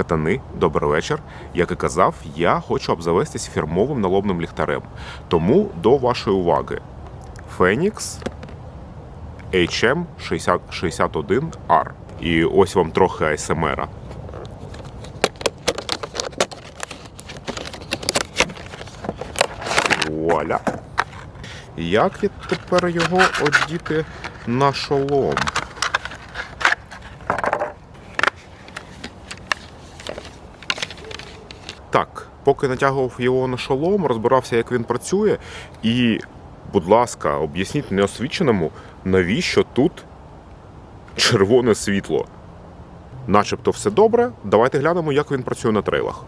Катани, добрий вечір. Як і казав, я хочу обзавестись фірмовим налобним ліхтарем. Тому до вашої уваги. Фенікс HM6061R. І ось вам трохи АСМРа. Вуаля. Як я тепер його одіти на шолом? Так, поки натягував його на шолом, розбирався, як він працює, і, будь ласка, об'ясніть неосвіченому, навіщо тут червоне світло. Начебто все добре. Давайте глянемо, як він працює на трейлах.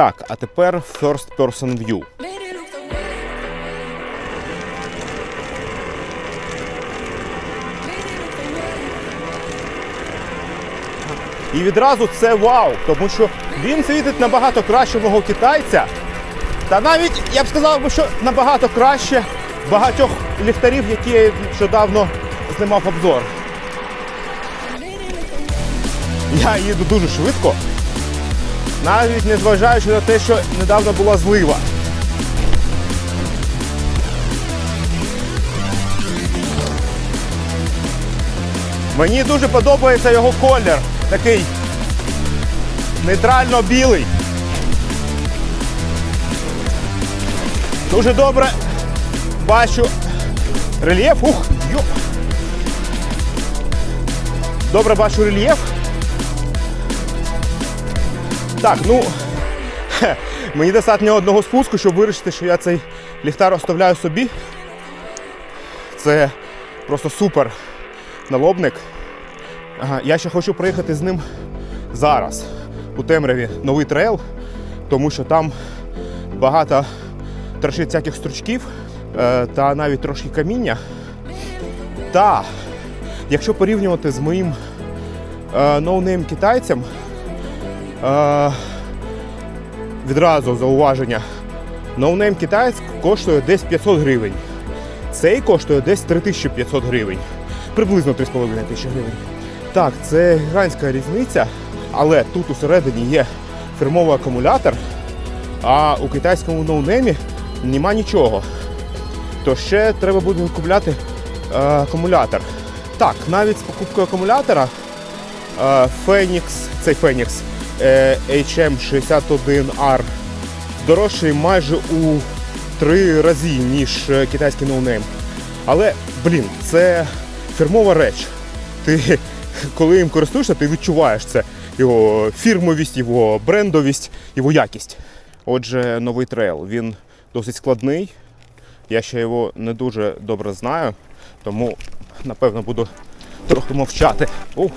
Так, а тепер First Person View. І відразу це вау, тому що він світить набагато краще мого китайця. Та навіть я б сказав, що набагато краще багатьох ліхтарів, які я нещодавно знімав обзор. Я їду дуже швидко, навіть не зважаючи на те, що недавно була злива. Мені дуже подобається його колір. Такий нейтрально білий. Дуже добре бачу рельєф. Ух, йо. Добре бачу рельєф. Так, ну хе, мені достатньо одного спуску, щоб вирішити, що я цей ліхтар оставляю собі. Це просто супер налобник. Ага, я ще хочу проїхати з ним зараз у темряві новий трейл, тому що там багато трошки всяких стручків е, та навіть трошки каміння. Та якщо порівнювати з моїм е, ноунейм китайцем, відразу зауваження. Ноунейм китаєць коштує десь 500 гривень. Цей коштує десь 3500 гривень. Приблизно 3,5 тисячі гривень. Так, це гігантська різниця, але тут усередині є фірмовий акумулятор, а у китайському ноунеймі нема нічого. То ще треба буде купляти е, акумулятор. Так, навіть з покупкою акумулятора е, Phoenix, цей е, HM61R дорожчий майже у три рази, ніж е, китайський ноунейм. Але, блін, це фірмова реч. Ти, коли їм користуєшся, ти відчуваєш це його фірмовість, його брендовість, його якість. Отже, новий трейл. Він досить складний. Я ще його не дуже добре знаю, тому напевно буду трохи мовчати. Ух.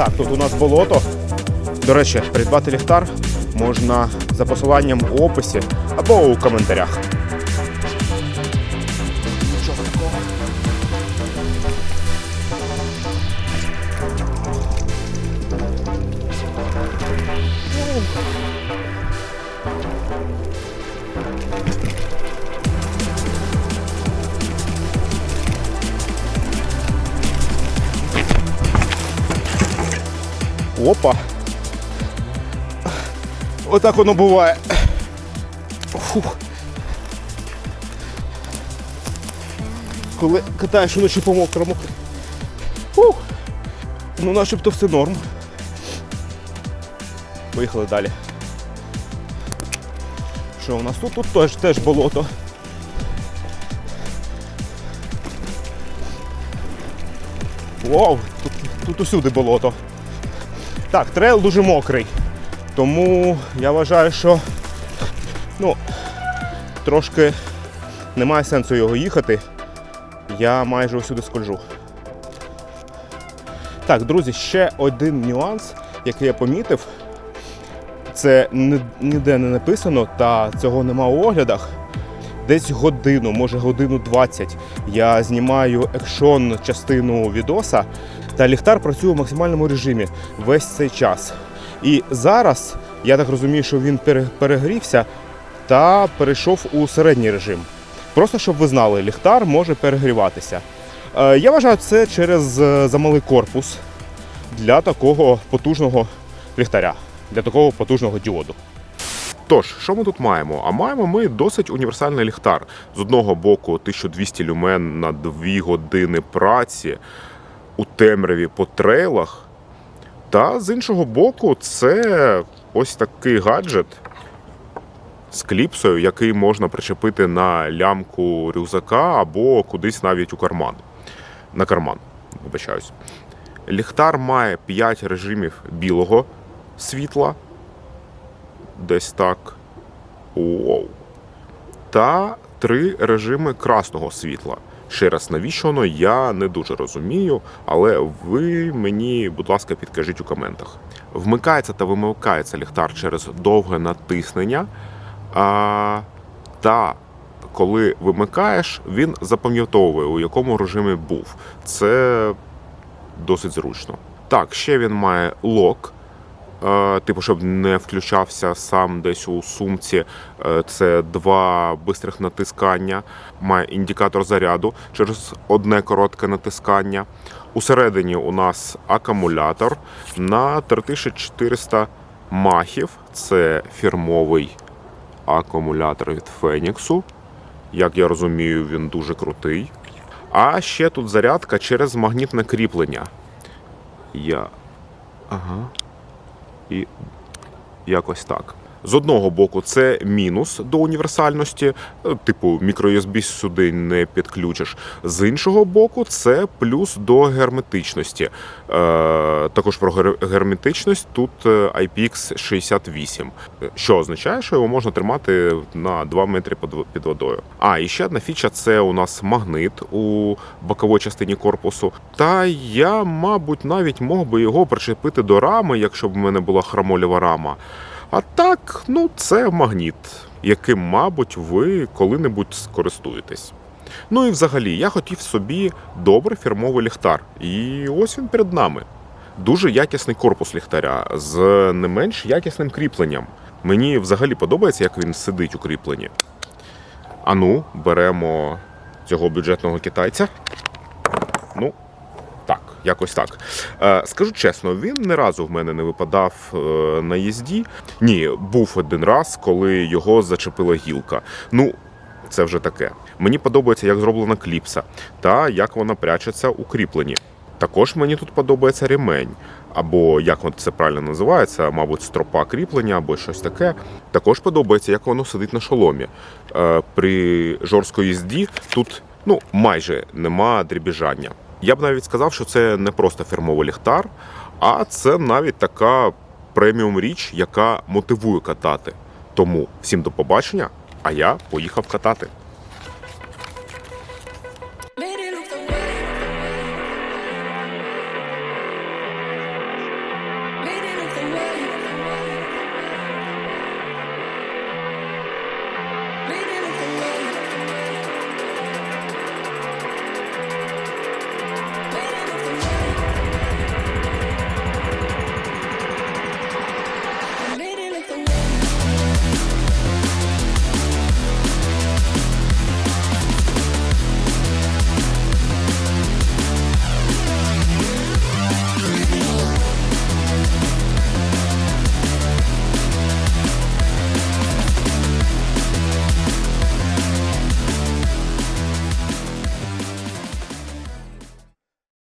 Так, тут у нас болото. До речі, придбати ліхтар можна за посиланням у описі або у коментарях. Опа. Отак воно буває. Фух. Коли катаєш вночі по мокрому. Фух. Ну, начебто все норм. Поїхали далі. Що у нас тут? Тут теж, теж болото. Вау, тут, тут усюди болото. Так, трейл дуже мокрий. Тому я вважаю, що ну, трошки немає сенсу його їхати. Я майже усюди скольжу. Так, друзі, ще один нюанс, який я помітив. Це ніде не написано, та цього нема у оглядах. Десь годину, може годину 20 я знімаю екшон частину відоса, та ліхтар працює у максимальному режимі весь цей час. І зараз я так розумію, що він перегрівся та перейшов у середній режим. Просто щоб ви знали, ліхтар може перегріватися. Е, Я вважаю, це через е, замалий корпус для такого потужного ліхтаря, для такого потужного діоду. Тож, що ми тут маємо? А маємо ми досить універсальний ліхтар. З одного боку 1200 люмен на 2 години праці у темряві по трейлах. Та з іншого боку, це ось такий гаджет з кліпсою, який можна причепити на лямку рюкзака або кудись навіть у карман. На карман, вибачаюсь. Ліхтар має 5 режимів білого світла, десь так. Оу. Та три режими красного світла. Ще раз, навіщо воно, я не дуже розумію, але ви мені, будь ласка, підкажіть у коментах. Вмикається та вимикається ліхтар через довге натиснення. А, та коли вимикаєш, він запам'ятовує, у якому режимі був. Це досить зручно. Так, ще він має лок. Е, Типу, щоб не включався сам десь у сумці. Е, Це два бистрих натискання. Має індикатор заряду через одне коротке натискання. Усередині у нас акумулятор на 3400 махів. Це фірмовий акумулятор від Феніксу. Як я розумію, він дуже крутий. А ще тут зарядка через магнітне кріплення. Я. Ага і якось так. З одного боку, це мінус до універсальності, е, типу мікро-USB сюди не підключиш. З іншого боку, це плюс до герметичності. Е, також про гер- герметичність тут е, IPX68, е, що означає, що його можна тримати на 2 метри під водою. А і ще одна фіча це у нас магнит у боковій частині корпусу. Та я, мабуть, навіть мог би його причепити до рами, якщо б в мене була хромольова рама. А так, ну це магніт, яким, мабуть, ви коли-небудь скористуєтесь. Ну і взагалі, я хотів собі добрий фірмовий ліхтар. І ось він перед нами. Дуже якісний корпус ліхтаря з не менш якісним кріпленням. Мені взагалі подобається, як він сидить у кріпленні. Ану, беремо цього бюджетного китайця. Ну, якось так. Е, скажу чесно, він не разу в мене не випадав е, на їзді. Ні, був один раз, коли його зачепила гілка. Ну, це вже таке. Мені подобається, як зроблена кліпса та як вона прячеться у кріпленні. Також мені тут подобається ремень, або як це правильно називається, мабуть, стропа кріплення або щось таке. Також подобається, як воно сидить на шоломі. Е, при жорсткій їзді тут ну, майже нема дрібіжання. Я б навіть сказав, що це не просто фірмовий ліхтар, а це навіть така преміум річ, яка мотивує катати. Тому всім до побачення, а я поїхав катати.